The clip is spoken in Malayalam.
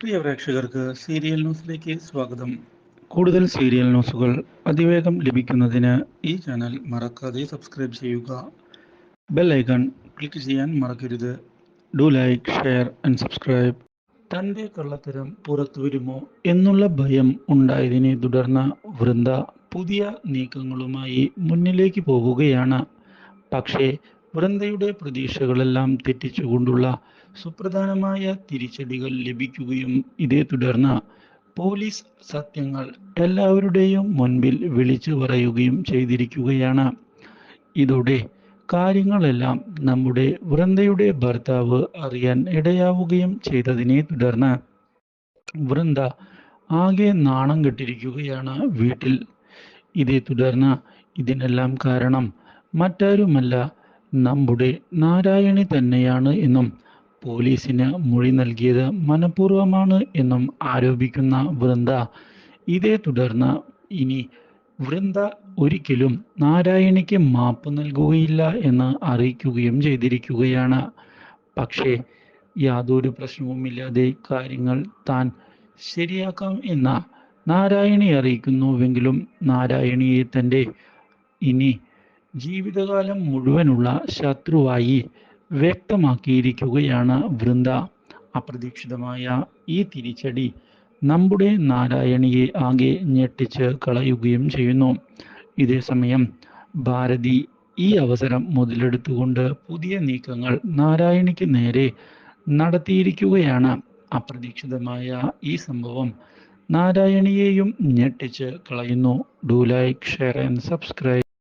പ്രിയ പ്രേക്ഷകർക്ക് സീരിയൽ ന്യൂസിലേക്ക് സ്വാഗതം. കൂടുതൽ സീരിയൽ ന്യൂസുകൾ അതിവേഗം ലഭിക്കുന്നതിന് ഈ ചാനൽ മറക്കാതെ സബ്സ്ക്രൈബ് ചെയ്യുക. ബെൽ ഐക്കൺ ക്ലിക്ക് ചെയ്യാൻ മറക്കരുത്. Do like share and subscribe. തന്റെ കള്ളത്തരം പുറത്തു വരുമോ എന്നുള്ള ഭയം ഉണ്ടായതിനെ തുടർന്ന് വൃന്ദ പുതിയ നീക്കങ്ങളുമായി മുന്നിലേക്ക് പോവുകയാണ്. പക്ഷേ വൃന്ദയുടെ പ്രതീക്ഷകളെല്ലാം തെറ്റിച്ചുകൊണ്ടുള്ള സുപ്രധാനമായ തിരിച്ചടികൾ ലഭിക്കുകയും ഇതേ തുടർന്ന് പോലീസ് സത്യങ്ങൾ എല്ലാവരുടെയും മുൻപിൽ വിളിച്ചു പറയുകയും ചെയ്തിരിക്കുകയാണ്. ഇതോടെ കാര്യങ്ങളെല്ലാം നമ്മുടെ വൃന്ദയുടെ ഭർത്താവ് അറിയാൻ ഇടയാവുകയും ചെയ്തതിനെ തുടർന്ന് വൃന്ദ ആകെ നാണം കെട്ടിരിക്കുകയാണ് വീട്ടിൽ. ഇതേ തുടർന്ന് ഇതിനെല്ലാം കാരണം മറ്റാരുമല്ല നമ്മുടെ നാരായണി തന്നെയാണ് എന്നും പോലീസിന് മൊഴി നൽകിയത് മനഃപൂർവമാണ് എന്നും ആരോപിക്കുന്ന വൃന്ദ. ഇതേ തുടർന്ന് ഇനി വൃന്ദ ഒരിക്കലും നാരായണിക്ക് മാപ്പ് നൽകുകയില്ല എന്ന് അറിയിക്കുകയും ചെയ്തിരിക്കുകയാണ്. പക്ഷേ യാതൊരു പ്രശ്നവുമില്ലാതെ കാര്യങ്ങൾ താൻ ശരിയാക്കാം എന്ന നാരായണി അറിയിക്കുന്നുവെങ്കിലും നാരായണിയെ തന്റെ ഇനി ജീവിതകാലം മുഴുവനുള്ള ശത്രുവായി വ്യക്തമാക്കിയിരിക്കുകയാണ് വൃന്ദ. അപ്രതീക്ഷിതമായ ഈ തിരിച്ചടി നമ്മുടെ നാരായണിയെ ആകെ ഞെട്ടിച്ച് കളയുകയും ചെയ്യുന്നു. ഇതേസമയം ഭാരതി ഈ അവസരം മുതലെടുത്തുകൊണ്ട് പുതിയ നീക്കങ്ങൾ നാരായണിക്ക് നേരെ നടത്തിയിരിക്കുകയാണ്. അപ്രതീക്ഷിതമായ ഈ സംഭവം നാരായണിയെയും ഞെട്ടിച്ച് കളയുന്നു. Do like share and subscribe